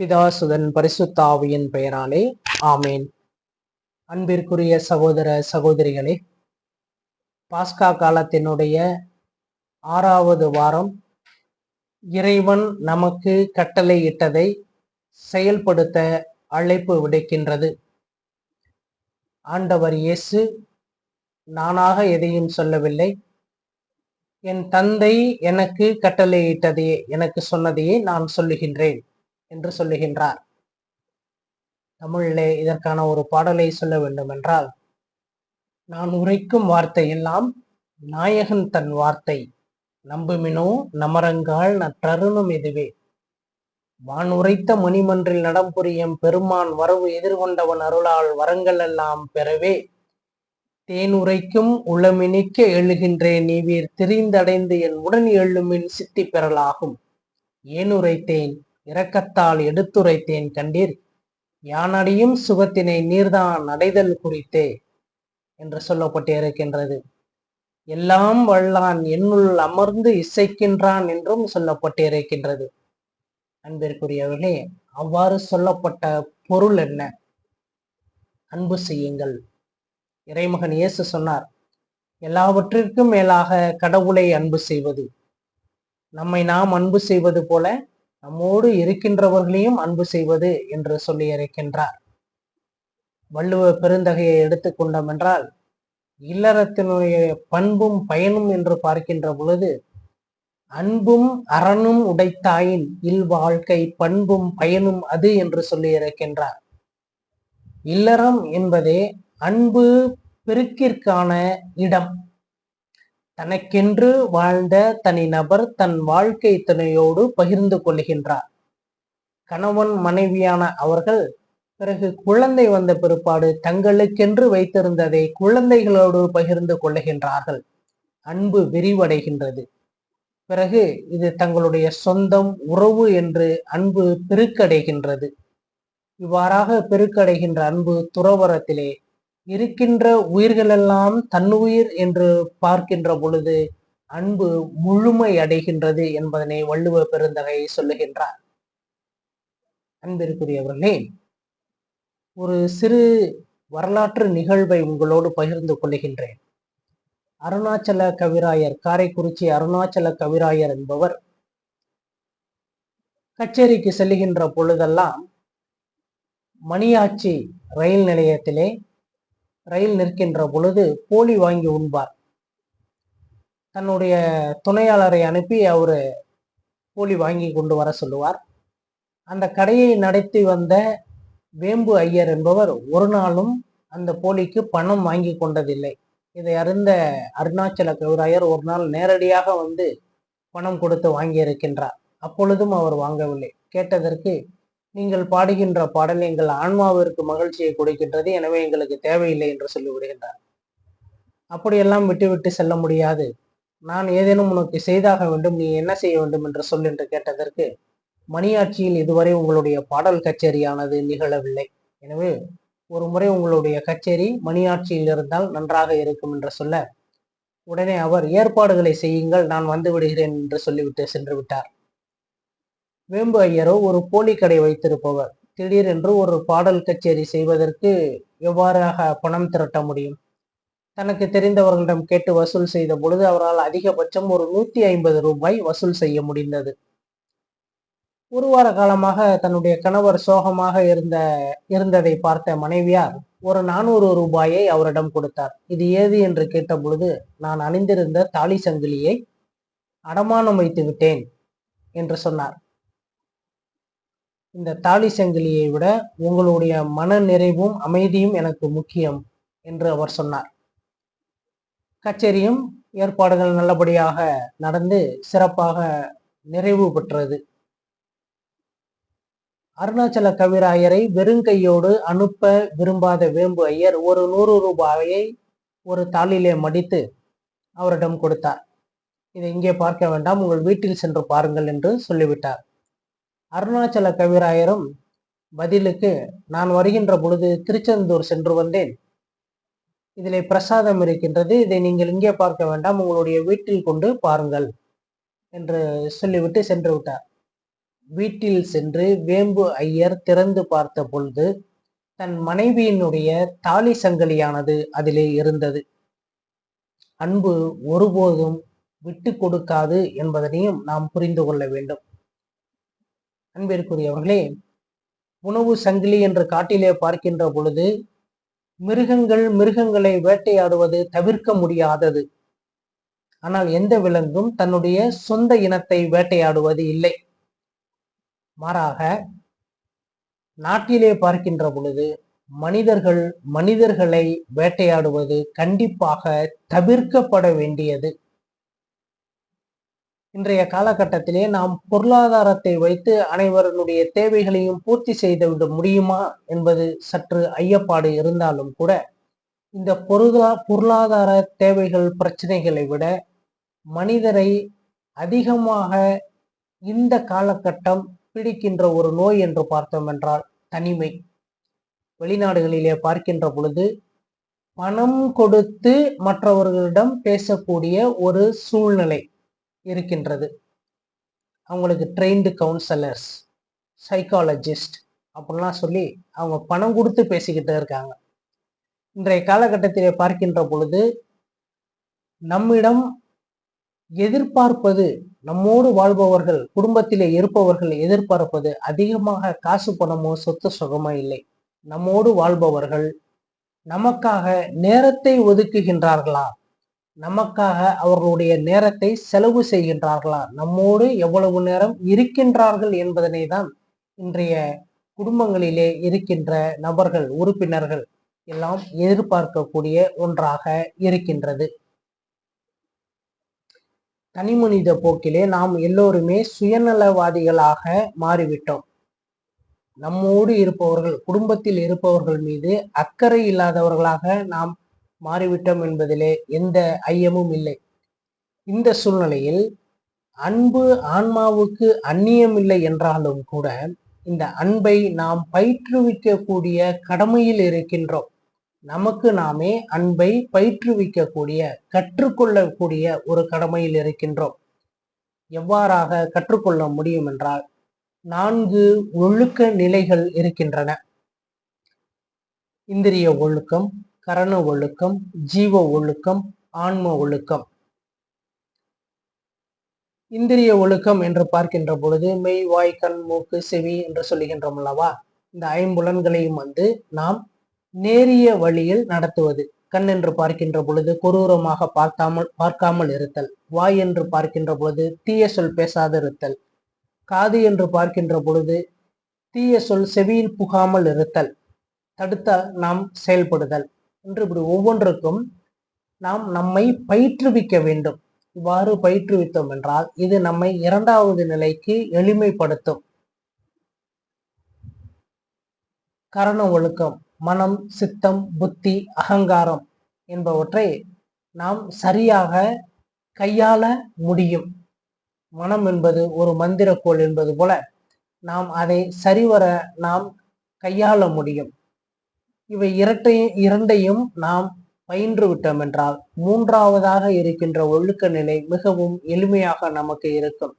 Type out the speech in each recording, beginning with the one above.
பிதாசுதன் பரிசுத்தாவியின் பெயராலே ஆமேன். அன்பிற்குரிய சகோதர சகோதரிகளே பாஸ்கா காலத்தினுடைய ஆறாவது வாரம் இறைவன் நமக்கு கட்டளையிட்டதை செயல்படுத்த அழைப்பு விடுக்கின்றது. ஆண்டவர் இயேசு நானாக எதையும் சொல்லவில்லை. என் தந்தை எனக்கு கட்டளையிட்டதையே எனக்கு சொன்னதையே நான் சொல்லுகின்றேன். என்று சொல்லுகின்றார். தமிழிலே இதற்கான ஒரு பாடலை சொல்ல வேண்டும் என்றால் நான் உரைக்கும் வார்த்தை எல்லாம் நாயகன் தன் வார்த்தை. நம்புமினோ நமரங்கால் நற்றருணும் இதுவே வான் உரைத்த மணிமன்றில் நடம் புரியும் பெருமான் வரவு எதிர்கொண்டவன் அருளால் வரங்கள் எல்லாம் பெறவே. தேன் உரைக்கும் உளமினிக்க எழுகின்றேன் நீவீர் திரிந்தடைந்து என் உடன் எழுமின் சித்தி பெறலாகும். ஏன் உரைத்தேன்? இரக்கத்தால் எடுத்துரைத்தேன் கண்டீர். யானடியும் சுகத்தினை நீர்தான் அடைதல் குறித்தே என்று சொல்லப்பட்டு இருக்கின்றது எல்லாம் வல்லான் என்னுள் அமர்ந்து இசைக்கின்றான் என்றும் சொல்லப்பட்டு இருக்கின்றது அன்பிற்குரியவர்களே அவ்வாறு சொல்லப்பட்ட பொருள் என்ன? அன்பு செய்யுங்கள். இறைமகன் இயேசு சொன்னார் எல்லாவற்றிற்கும் மேலாக கடவுளை அன்பு செய்வது. நம்மை நாம் அன்பு செய்வது போல நம்மோடு இருக்கின்றவர்களையும் அன்பு செய்வது என்று சொல்லியிருக்கின்றார் வள்ளுவ பெருந்தகையை எடுத்துக்கொண்டோம் என்றால் இல்லறத்தினுடைய பண்பும் பயனும் என்று பார்க்கின்ற பொழுது அன்பும் அறனும் உடைத்தாயின் இல் வாழ்க்கை பண்பும் பயனும் அது என்று சொல்லியிருக்கின்றார் இல்லறம் என்பதே அன்பு பெருக்கிற்கான இடம். தனக்கென்று வாழ்ந்த தனிநபர் தன் வாழ்க்கை துணையோடு பகிர்ந்து கொள்கின்றார். கணவன் மனைவியான அவர்கள் பிறகு குழந்தை வந்த பிற்பாடு தங்களுக்கென்று வைத்திருந்ததை குழந்தைகளோடு பகிர்ந்து கொள்ளுகின்றார்கள். அன்பு விரிவடைகின்றது. பிறகு இது தங்களுடைய சொந்தம் உறவு என்று அன்பு பெருக்கடைகின்றது. இவ்வாறாக பெருக்கடைகின்ற அன்பு துறவரத்திலே இருக்கின்ற உயிர்களெல்லாம் தன்னுயிர் என்று பார்க்கின்ற பொழுது அன்பு முழுமை அடைகின்றது என்பதனை வள்ளுவ பெருந்தகை சொல்லுகின்றார். அன்பிற்குரியவர்களே ஒரு சிறு வரலாற்று நிகழ்வை உங்களோடு பகிர்ந்து கொள்ளுகின்றேன் அருணாச்சல கவிராயர் காரைக்குறிச்சி அருணாச்சல கவிராயர் என்பவர் கச்சேரிக்கு செல்லுகின்ற பொழுதெல்லாம் மணியாச்சி ரயில் நிலையத்திலே ரயில் நிற்கின்ற பொழுது போலி வாங்கி உண்பார். தன்னுடைய துணையாளரை அனுப்பி அவர் போலி வாங்கி கொண்டு வர சொல்லுவார். அந்த கடையை நடத்தி வந்த வேம்பு ஐயர் என்பவர் ஒரு நாளும் அந்த போலிக்கு பணம் வாங்கி கொண்டதில்லை. இதை அறிந்த அருணாச்சல கவிராயர் ஒரு நாள் நேரடியாக வந்து பணம் கொடுத்து வாங்கி இருக்கின்றார் அப்பொழுதும் அவர் வாங்கவில்லை. கேட்டதற்கு நீங்கள் பாடுகின்ற பாடல் எங்கள் ஆன்மாவிற்கு மகிழ்ச்சியை கொடுக்கின்றது. எனவே எங்களுக்கு தேவையில்லை என்று சொல்லிவிடுகின்றார். அப்படியெல்லாம் விட்டுவிட்டு செல்ல முடியாது. நான் ஏதேனும் உனக்கு செய்தாக வேண்டும் நீ என்ன செய்ய வேண்டும் என்று சொல் என்று கேட்டதற்கு மணியாட்சியில் இதுவரை உங்களுடைய பாடல் கச்சேரியானது நிகழவில்லை. எனவே ஒரு முறை உங்களுடைய கச்சேரி மணியாட்சியில் இருந்தால் நன்றாக இருக்கும் என்று சொல்ல உடனே அவர் ஏற்பாடுகளை செய்யுங்கள் நான் வந்து விடுகிறேன் என்று சொல்லிவிட்டு சென்று விட்டார். வேம்பு ஐயரோ ஒரு போலி கடை வைத்திருப்பவர். திடீரென்று ஒரு பாடல் கச்சேரி செய்வதற்கு எவ்வாறாக பணம் திரட்ட முடியும்? தனக்கு தெரிந்தவர்களிடம் கேட்டு வசூல் செய்த பொழுது அவரால் அதிகபட்சம் ஒரு நூத்தி ஐம்பது ரூபாய் வசூல் செய்ய முடிந்தது. ஒரு வார காலமாக தன்னுடைய கணவர் சோகமாக இருந்த இருந்ததை பார்த்த மனைவியார் ஒரு நானூறு ரூபாயை அவரிடம் கொடுத்தார். இது ஏது என்று கேட்ட பொழுது நான் அணிந்திருந்த தாலி சங்கிலியை அடமானம் வைத்து விட்டேன் என்று சொன்னார். இந்த தாலி சங்கிலியை விட உங்களுடைய மன நிறைவும் அமைதியும் எனக்கு முக்கியம் என்று அவர் சொன்னார். கச்சேரியும் ஏற்பாடுகள் நல்லபடியாக நடந்து சிறப்பாக நிறைவு பெற்றது. அருணாச்சல கவிராயரை வெறுங்கையோடு அனுப்ப விரும்பாத வேம்பு ஐயர் ஒரு நூறு ரூபாயை ஒரு தாளிலே மடித்து அவரிடம் கொடுத்தார். இதை இங்கே பார்க்க வேண்டாம் உங்கள் வீட்டில் சென்று பாருங்கள் என்று சொல்லிவிட்டார். அருணாச்சல கவிராயரும் பதிலுக்கு நான் வருகின்ற பொழுது திருச்செந்தூர் சென்று வந்தேன். இதிலே பிரசாதம் இருக்கின்றது. இதை நீங்கள் இங்கே பார்க்க வேண்டாம். உங்களுடைய வீட்டில் கொண்டு பாருங்கள் என்று சொல்லிவிட்டு சென்று விட்டார். வீட்டில் சென்று வேம்பு ஐயர் திறந்து பார்த்த பொழுது தன் மனைவியினுடைய தாலி சங்கிலியானது அதிலே இருந்தது. அன்பு ஒருபோதும் விட்டு கொடுக்காது என்பதனையும் நாம் புரிந்து கொள்ள வேண்டும். அன்பிற்குரியவர்களே உணவு சங்கிலி என்று காட்டிலே பார்க்கின்ற பொழுது மிருகங்கள் மிருகங்களை வேட்டையாடுவது தவிர்க்க முடியாதது. ஆனால் எந்த விலங்கும் தன்னுடைய சொந்த இனத்தை வேட்டையாடுவது இல்லை. மாறாக நாட்டிலே பார்க்கின்ற பொழுது மனிதர்கள் மனிதர்களை வேட்டையாடுவது கண்டிப்பாக தவிர்க்கப்பட வேண்டியது. இன்றைய காலகட்டத்திலே நாம் பொருளாதாரத்தை வைத்து அனைவருடைய தேவைகளையும் பூர்த்தி செய்துவிட முடியுமா என்பது சற்று ஐயப்பாடு இருந்தாலும் கூட இந்த பொருளா பொருளாதார தேவைகள் பிரச்சனைகளை விட மனிதரை அதிகமாக இந்த காலகட்டம் பிடிக்கின்ற ஒரு நோய் என்று பார்த்தோம் என்றால் தனிமை. வெளிநாடுகளிலே பார்க்கின்ற பொழுது பணம் கொடுத்து மற்றவர்களிடம் பேசக்கூடிய ஒரு சூழ்நிலை. இருக்கின்றது. அவங்களுக்கு ட்ரெயின்டு கவுன்சிலர்ஸ் சைக்காலஜிஸ்ட் அப்படிலாம் சொல்லி அவங்க பணம் கொடுத்து பேசிக்கிட்டு இருக்காங்க. இன்றைய காலகட்டத்திலே பார்க்கின்ற பொழுது நம்மிடம் எதிர்பார்ப்பது நம்மோடு வாழ்பவர்கள் குடும்பத்திலே இருப்பவர்கள் எதிர்பார்ப்பது அதிகமாக காசு பணமோ சொத்து சுகமோ இல்லை. நம்மோடு வாழ்பவர்கள் நமக்காக நேரத்தை ஒதுக்குகின்றார்களா? நமக்காக அவர்களுடைய நேரத்தை செலவு செய்கின்றார்களா? நம்மோடு எவ்வளவு நேரம் இருக்கின்றார்கள் என்பதனை தான் இன்றைய குடும்பங்களிலே இருக்கின்ற நபர்கள் உறுப்பினர்கள் எல்லாம் எதிர்பார்க்கக்கூடிய ஒன்றாக இருக்கின்றது. தனிமனித போக்கிலே நாம் எல்லோருமே சுயநலவாதிகளாக மாறிவிட்டோம். நம்மோடு இருப்பவர்கள் குடும்பத்தில் இருப்பவர்கள் மீது அக்கறை இல்லாதவர்களாக நாம் மாறிவிட்டோம் என்பதிலே எந்த ஐயமும் இல்லை. இந்த சூழ்நிலையில் அன்பு ஆன்மாவுக்கு அந்நியம் இல்லை என்றாலும் கூட இந்த அன்பை நாம் பயிற்றுவிக்கக்கூடிய கடமையில் இருக்கின்றோம். நமக்கு நாமே அன்பை பயிற்றுவிக்கக்கூடிய கற்றுக்கொள்ளக்கூடிய ஒரு கடமையில் இருக்கின்றோம். எவ்வாறாக கற்றுக்கொள்ள முடியும் என்றால் நான்கு ஒழுக்க நிலைகள் இருக்கின்றன. இந்திரிய ஒழுக்கம் கரண ஒழுக்கம் ஜீவ ஒழுக்கம் ஆன்ம ஒழுக்கம். இந்திரிய ஒழுக்கம் என்று பார்க்கின்ற பொழுது மெய் வாய் கண் மூக்கு செவி என்று சொல்லுகின்றோம் அல்லவா? இந்த ஐம்புலன்களையும் வந்து நாம் நேரிய வழியில் நடத்துவது. கண் என்று பார்க்கின்ற பொழுது கொரூரமாக பார்க்காமல் பார்க்காமல் இருத்தல். வாய் என்று பார்க்கின்ற பொழுது தீய சொல் பேசாதிருத்தல் காது என்று பார்க்கின்ற பொழுது தீய சொல் செவியில் புகாமல் இருத்தல். தடுத்த நாம் செயல்படுதல். என்று இப்படி ஒவ்வொன்றுக்கும் நாம் நம்மை பயிற்றுவிக்க வேண்டும். இவ்வாறு பயிற்றுவித்தோம் என்றால் இது நம்மை இரண்டாவது நிலைக்கு எளிமைப்படுத்தும். கரண ஒழுக்கம் மனம் சித்தம் புத்தி அகங்காரம் என்பவற்றை நாம் சரியாக கையாள முடியும். மனம் என்பது ஒரு மந்திரக்கோள் என்பது போல நாம் அதை சரிவர நாம் கையாள முடியும். இவை இரட்டையும் இரண்டையும் நாம் பயின்று விட்டோம் என்றால் மூன்றாவதாக இருக்கின்ற ஒழுக்க நிலை மிகவும் எளிமையாக நமக்கு இருக்கும்.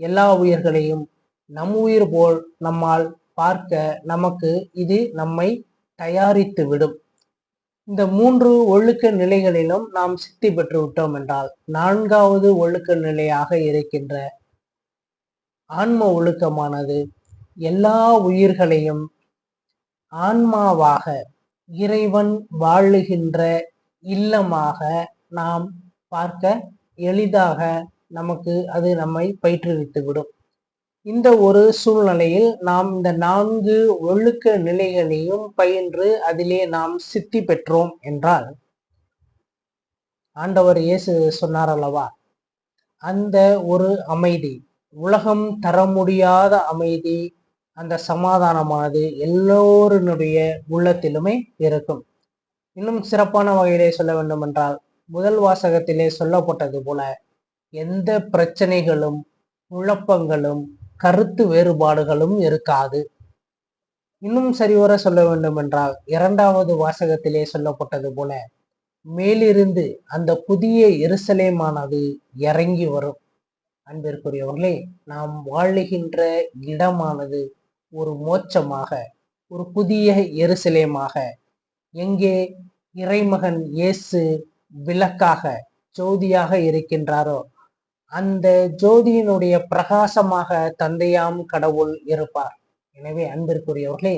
எல்லா உயிர்களையும் நம் உயிர் போல் நம்மால் பார்க்க நமக்கு இது நம்மை தயாரித்து விடும். இந்த மூன்று ஒழுக்க நிலைகளிலும் நாம் சித்தி பெற்று விட்டோம் என்றால் நான்காவது ஒழுக்க நிலையாக இருக்கின்ற ஆன்ம ஒழுக்கமானது எல்லா உயிர்களையும் ஆன்மாவாக இறைவன் வாழுகின்ற இல்லமாக நாம் பார்க்க எளிதாக நமக்கு அது நம்மை பயிற்றுவித்துவிடும். இந்த ஒரு சூழ்நிலையில் நாம் இந்த நான்கு ஒழுக்க நிலைகளையும் பயின்று அதிலே நாம் சித்தி பெற்றோம் என்றால் ஆண்டவர் இயேசு சொன்னார் அல்லவா? அந்த ஒரு அமைதி உலகம் தர முடியாத அமைதி அந்த சமாதானமானது எல்லோருடைய உள்ளத்திலுமே இருக்கும். இன்னும் சிறப்பான வகையிலே சொல்ல வேண்டும் என்றால் முதல் வாசகத்திலே சொல்லப்பட்டது போல எந்த பிரச்சனைகளும் குழப்பங்களும் கருத்து வேறுபாடுகளும் இருக்காது. இன்னும் சரிவர சொல்ல வேண்டும் என்றால் இரண்டாவது வாசகத்திலே சொல்லப்பட்டது போல மேலிருந்து அந்த புதிய எருசலேமானது இறங்கி வரும். அன்பிற்குரியவர்களே நாம் வாழுகின்ற இடமானது ஒரு மோட்சமாக ஒரு புதிய எருசலேமாக எங்கே இறைமகன் இயேசு விளக்காக ஜோதியாக இருக்கின்றாரோ அந்த ஜோதியினுடைய பிரகாசமாக தந்தையாம் கடவுள் இருப்பார். எனவே அன்பிற்குரியவர்களே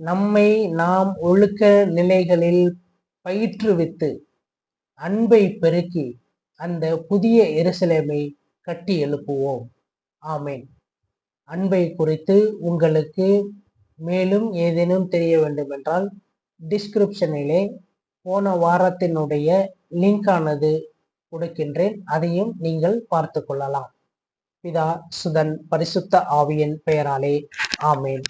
நம்மை நாம் ஒழுக்க நிலைகளில் பயிற்றுவித்து அன்பை பெருக்கி அந்த புதிய எருசலேமை கட்டி எழுப்புவோம். ஆமேன். அன்பை குறித்து உங்களுக்கு மேலும் ஏதேனும் தெரிய வேண்டும் என்றால் டிஸ்கிரிப்ஷனிலே போன வாரத்தினுடைய லிங்கானது கொடுக்கின்றேன். அதையும் நீங்கள் பார்த்து கொள்ளலாம். பிதா சுதன் பரிசுத்த ஆவியின் பெயராலே ஆமேன்.